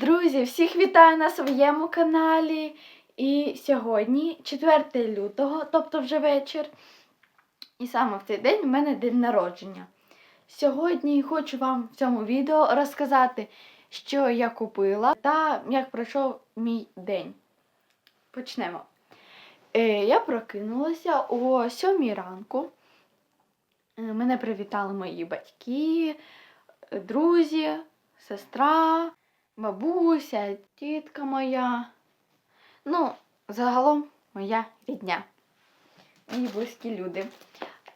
Друзі, всіх вітаю на своєму каналі. І сьогодні, 4 лютого, тобто вже вечір. І саме в цей день в мене день народження. Сьогодні хочу вам в цьому відео розказати, що я купила та як пройшов мій день. Почнемо. Е, я прокинулася о 7 ранку. Е, Мене привітали мої батьки, друзі, сестра, бабуся, тітка моя. Ну, загалом моя рідня. Мої близькі люди.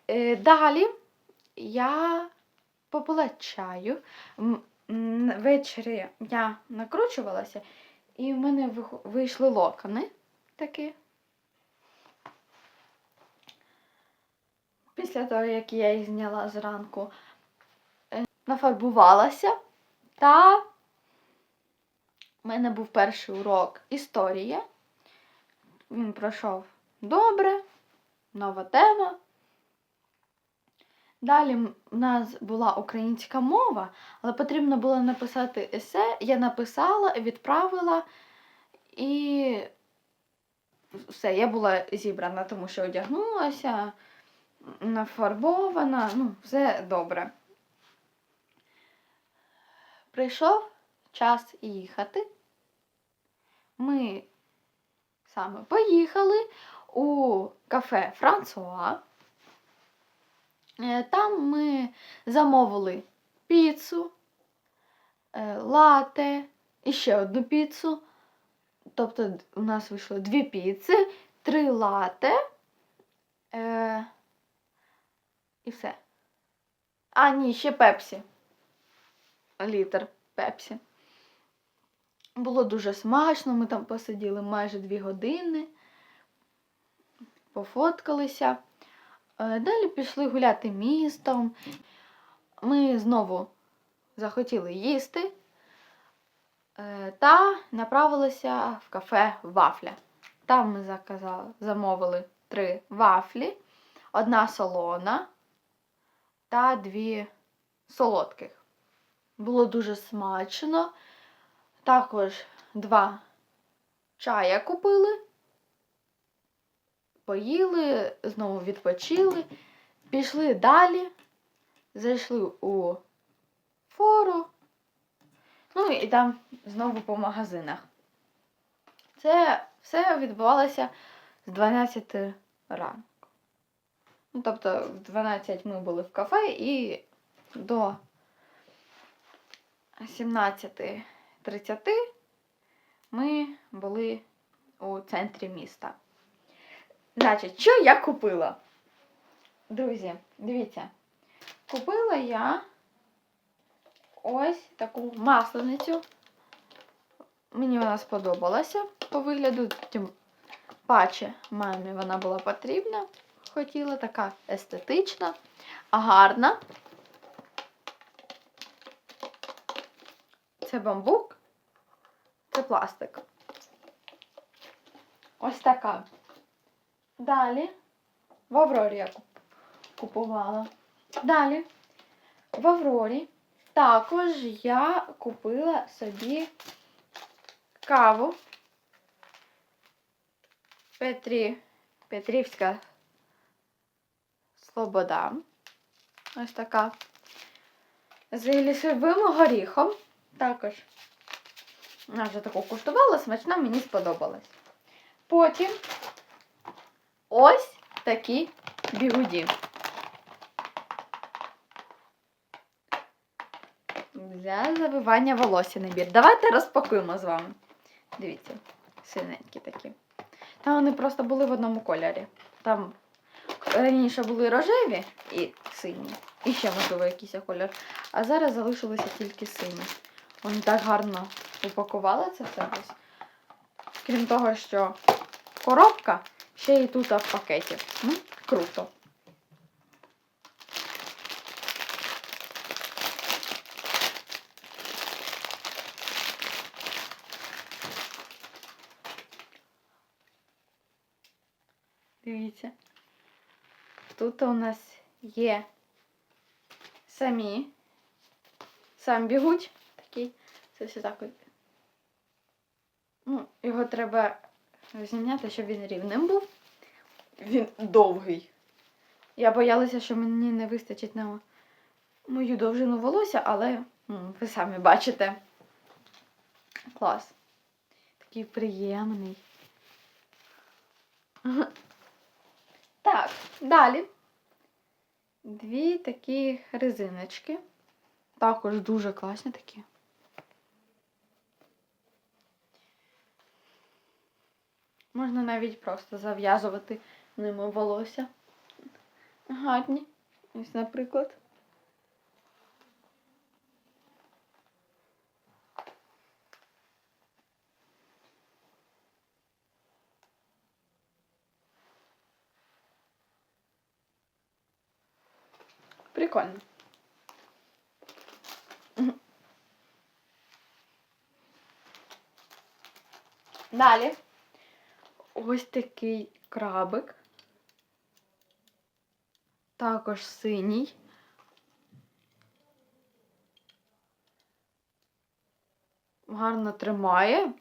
Е, Далі я попила чаю. Ввечері я накручувалася, і в мене вийшли локони такі. Після того, як я їх зняла зранку, е, нафарбувалася. Та в мене був перший урок історія. Він пройшов добре, нова тема. Далі в нас була українська мова, але потрібно було написати есе. Я написала, відправила і все, я була зібрана, тому що одягнулася, нафарбована, ну, все добре. Прийшов час їхати. Ми саме поїхали у кафе Франсуа. Е, Там ми замовили піцу, е, лате і ще одну піцу. Тобто у нас вийшло дві піци, три лате е, і все. А, ні, ще пепсі. Літр пепсі. Було дуже смачно, ми там посиділи майже дві години, пофоткалися. Е, Далі пішли гуляти містом. Ми знову захотіли їсти е, та направилися в кафе Вафля. Там ми заказали, замовили три вафлі, одна солона та дві солодких. Було дуже смачно. Також два чая купили, поїли, знову відпочили, пішли далі, зайшли у фору, ну і там знову по магазинах. Це все відбувалося з 12 ранку. Ну, тобто, в 12 ми були в кафе і до 17.30 ми були у центрі міста. Значить, що я купила? Друзі, дивіться, купила я ось таку масленицю. Мені вона сподобалася по вигляду, тим паче мамі вона була потрібна. Хотіла така естетична, гарна. Це бамбук, це пластик. Ось така. Далі в Аврорі я купувала. Далі в Аврорі також я купила собі каву Петрі, Петрівська Слобода. Ось така. З лісовим горіхом. Також я вже таку куштувала, смачна, мені сподобалась. Потім ось такі бігуді. Для завивання волосся набір. Давайте розпакуємо з вами. Дивіться, синенькі такі. Там вони просто були в одному кольорі. Там раніше були рожеві і сині. І ще, можливо, якийсь кольор. А зараз залишилося тільки сині. Вони так гарно упакували це все ось. Крім того, що коробка ще і тут в пакеті. Ну, круто. Дивіться. Тут у нас є самі. Сам бігуть. Це все так Ну, його треба зняти, щоб він рівним був. Він довгий. Я боялася, що мені не вистачить на мою довжину волосся, але м, ви самі бачите. Клас. Такий приємний. Так, далі. Дві такі резиночки. Також дуже класні такі. Можна навіть просто зав'язувати ними волосся. Гарні. Ось, наприклад. Прикольно. Далі. Ось такий крабик. Також синій. Гарно тримає.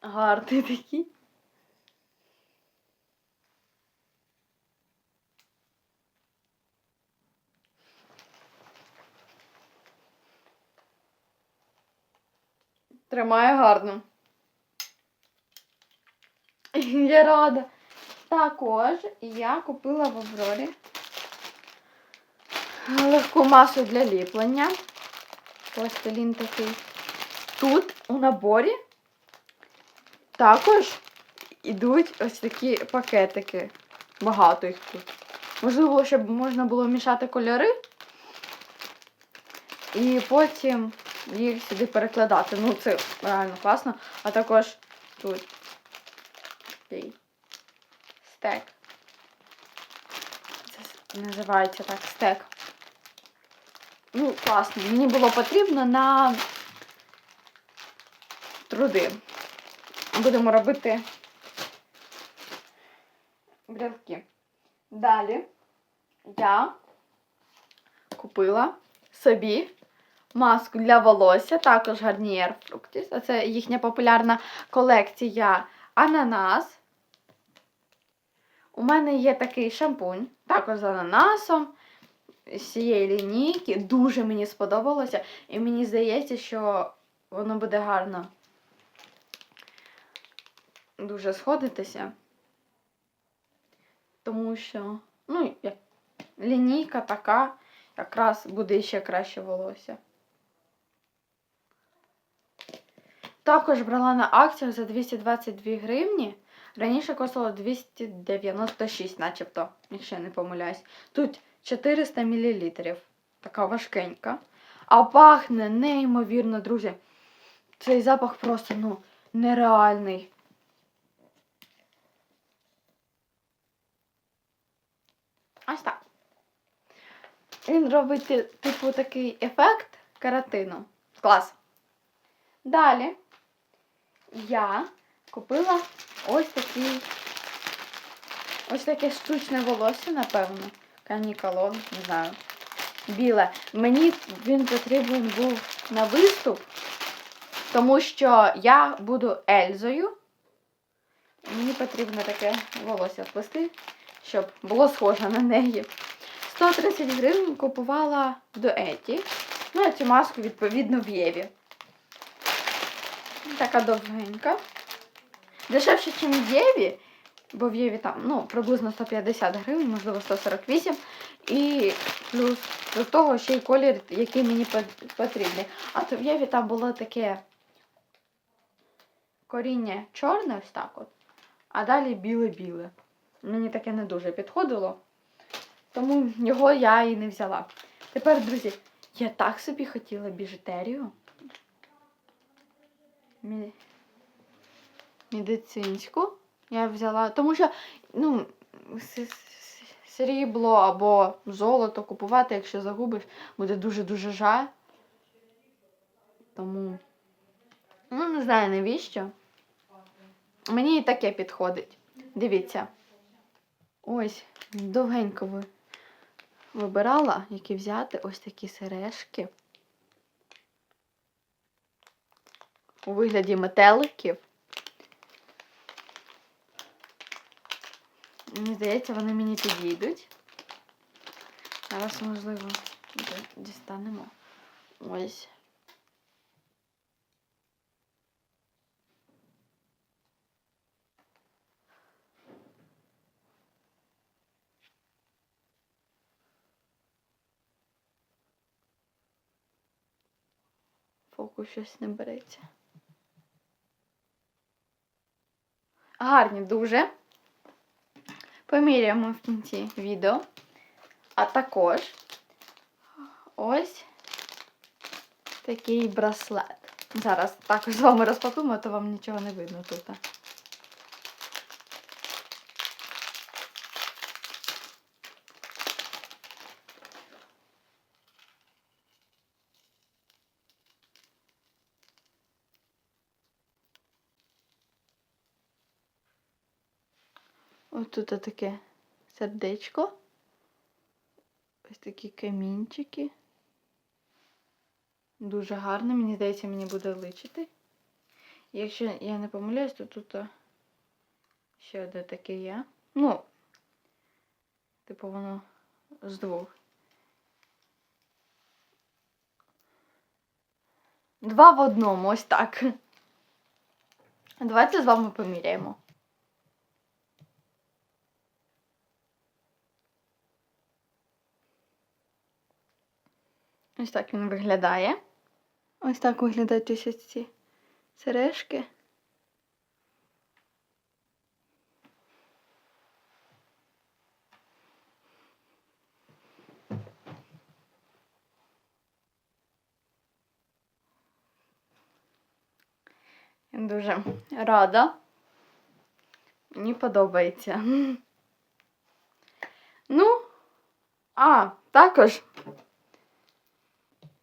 Гарний такий. Тримає гарно. Я рада. Також я купила в Аврорі легку масу для ліплення. Пластилін такий. Тут у наборі також ідуть ось такі пакетики. Багато їх тут. Можливо, щоб можна було мішати кольори. І потім їх сюди перекладати. Ну, це реально класно. А також тут такий стек. Це називається так стек. Ну, класно. Мені було потрібно на труди. Будемо робити брелки. Далі я купила собі маску для волосся, також Garnier Fructis. Це їхня популярна колекція ананас. У мене є такий шампунь, також з ананасом. З цієї лінійки. Дуже мені сподобалося. І мені здається, що воно буде гарно дуже сходитися. Тому що, ну, як лінійка така, якраз буде ще краще волосся. Також брала на акціях за 222 гривні. Раніше коштувало 296, начебто, якщо я не помиляюсь. Тут 400 мл. Така важкенька. А пахне неймовірно, друзі. Цей запах просто, ну, нереальний. Ось так. Він робить типу такий ефект каратину. Клас. Далі я купила ось такий ось таке штучне волосся, напевно. Канікалон, не знаю. Біле. Мені він потрібен був на виступ, тому що я буду Ельзою. Мені потрібно таке волосся сплести, щоб було схоже на неї. 130 гривень купувала в дуеті. Ну, а цю маску, відповідно, в Єві. Така довгенька. Дешевше, ніж в Єві, бо в Єві там ну, приблизно 150 гривень, можливо, 148. І плюс до того ще й колір, який мені потрібний. А то в Єві там було таке коріння чорне, ось так от, а далі біле-біле. Мені таке не дуже підходило. Тому його я і не взяла. Тепер, друзі, я так собі хотіла біжутерію. Медицинську я взяла. Тому що, ну, срібло або золото купувати, якщо загубиш, буде дуже-дуже жаль. Тому, ну, не знаю навіщо. Мені і таке підходить. Дивіться. Ось, довгенько ви вибирала, які взяти ось такі сережки. у вигляді метеликів. Мені здається, вони мені підійдуть. Зараз, можливо, дістанемо. Ось. Фокус щось не береться. Гарні дуже. Поміряємо в кінці відео. А також ось такий браслет. Зараз також з вами розпакуємо, то вам нічого не видно тут. Ось таке сердечко. Ось такі камінчики. Дуже гарно, мені здається, мені буде личити. Якщо я не помиляюсь, то тут ще одне таке є. Ну, типу воно з двох. Два в одному, ось так. Давайте з вами поміряємо. Ось так він виглядає. Ось так виглядають ось ці сережки. Я дуже рада. Мені подобається. Ну, а, також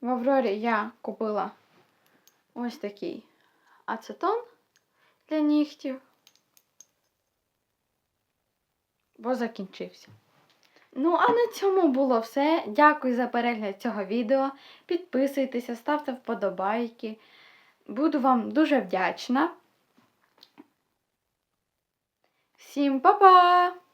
в Аврорі я купила ось такий ацетон для нігтів, бо закінчився. Ну, а на цьому було все. Дякую за перегляд цього відео. Підписуйтеся, ставте вподобайки. Буду вам дуже вдячна. Всім па-па!